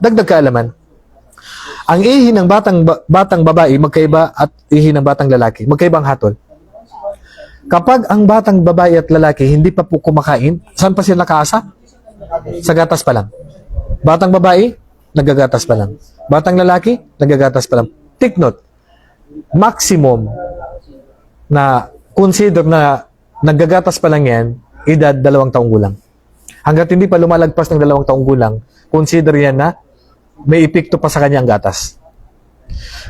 dagdag kaalaman. Ang ihi ng batang ba- batang babae magkaiba at ihi ng batang lalaki. Magkaiba ang hatol. Kapag ang batang babae at lalaki hindi pa po kumakain, saan pa sila nakaasa? Sa gatas pa lang. Batang babae, nagagatas pa lang. Batang lalaki, nagagatas pa lang. Take note, maximum na consider na naggagatas pa lang yan, edad dalawang taong gulang. Hanggat hindi pa lumalagpas ng dalawang taong gulang, consider yan na may epekto pa sa kanya ang gatas.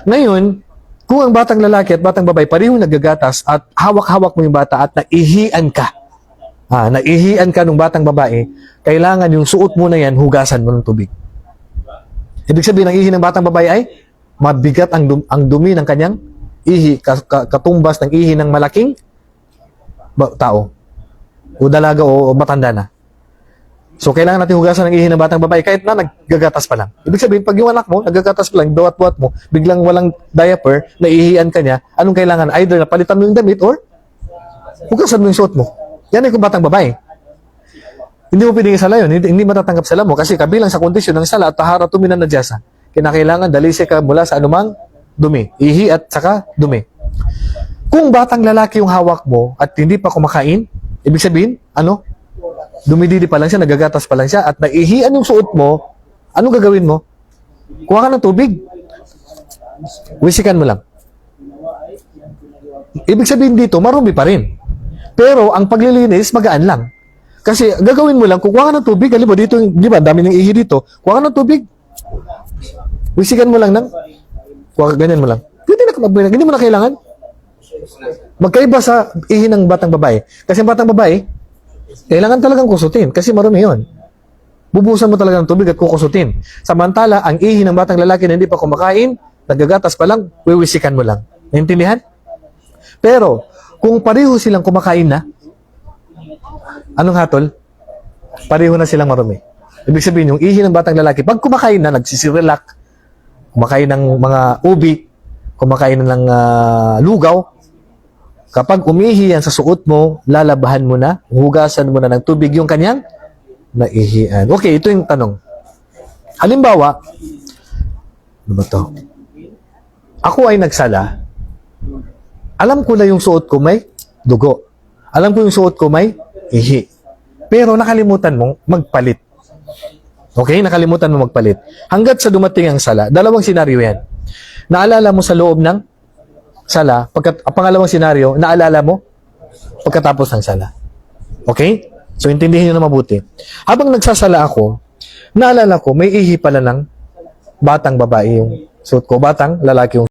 Ngayon, kung ang batang lalaki at batang babae parehong naggagatas at hawak-hawak mo yung bata at naihian ka, ah, naihian ka ng batang babae, kailangan yung suot mo na yan, hugasan mo ng tubig. Ibig sabihin, ang ihi ng batang babae ay mabigat ang, dum- ang dumi ng kanyang ihi, ka- ka- katumbas ng ihi ng malaking tao. O dalaga o matanda na. So, kailangan natin hugasan ng ihi ng batang babae kahit na naggagatas pa lang. Ibig sabihin, pag yung anak mo, naggagatas pa lang, buwat-buwat mo, biglang walang diaper, naihian ka niya, anong kailangan? Either napalitan mo yung damit or hugasan mo yung suot mo. Yan ay kung batang babae. Hindi mo pwedeng isala yun. Hindi, hindi matatanggap sala mo kasi kabilang sa kondisyon ng sala at tahara tuminan na jasa. Kinakailangan dalisi ka mula sa anumang dumi. Ihi at saka dumi. Kung batang lalaki yung hawak mo at hindi pa kumakain, ibig sabihin, ano? Dumididi pa lang siya, nagagatas pa lang siya, at naihian yung suot mo, anong gagawin mo? Kuha ka ng tubig. Wisikan mo lang. Ibig sabihin dito, marumi pa rin. Pero ang paglilinis, magaan lang. Kasi gagawin mo lang, kukuha ka ng tubig, alam mo dito, di ba, dami ng ihi dito, kuha ka ng tubig. Wisikan mo lang ng, kuha ka, ganyan mo lang. Pwede na hindi mo na kailangan. Magkaiba sa ihi ng batang babae. Kasi ang batang babae, kailangan talagang kusutin kasi marumi yun. Bubusan mo talaga ng tubig at kukusutin. Samantala, ang ihi ng batang lalaki na hindi pa kumakain, nagagatas pa lang, wiwisikan mo lang. Naintindihan? Pero, kung pareho silang kumakain na, anong hatol? Pareho na silang marumi. Ibig sabihin, yung ihi ng batang lalaki, pag kumakain na, nagsisirilak, kumakain ng mga ubi, kumakain ng ah, lugaw, kapag umihi yan sa suot mo, lalabahan mo na, hugasan mo na ng tubig yung kanyang naihian. Okay, ito yung tanong. Halimbawa, ano ba to? Ako ay nagsala, alam ko na yung suot ko may dugo. Alam ko yung suot ko may ihi. Pero nakalimutan mong magpalit. Okay? Nakalimutan mo magpalit. Hanggat sa dumating ang sala, dalawang senaryo yan. Naalala mo sa loob ng sala, pagkat, ang pangalawang senaryo, naalala mo pagkatapos ng sala. Okay? So, intindihin nyo na mabuti. Habang nagsasala ako, naalala ko, may ihi pala ng batang babae yung suot ko, batang lalaki yung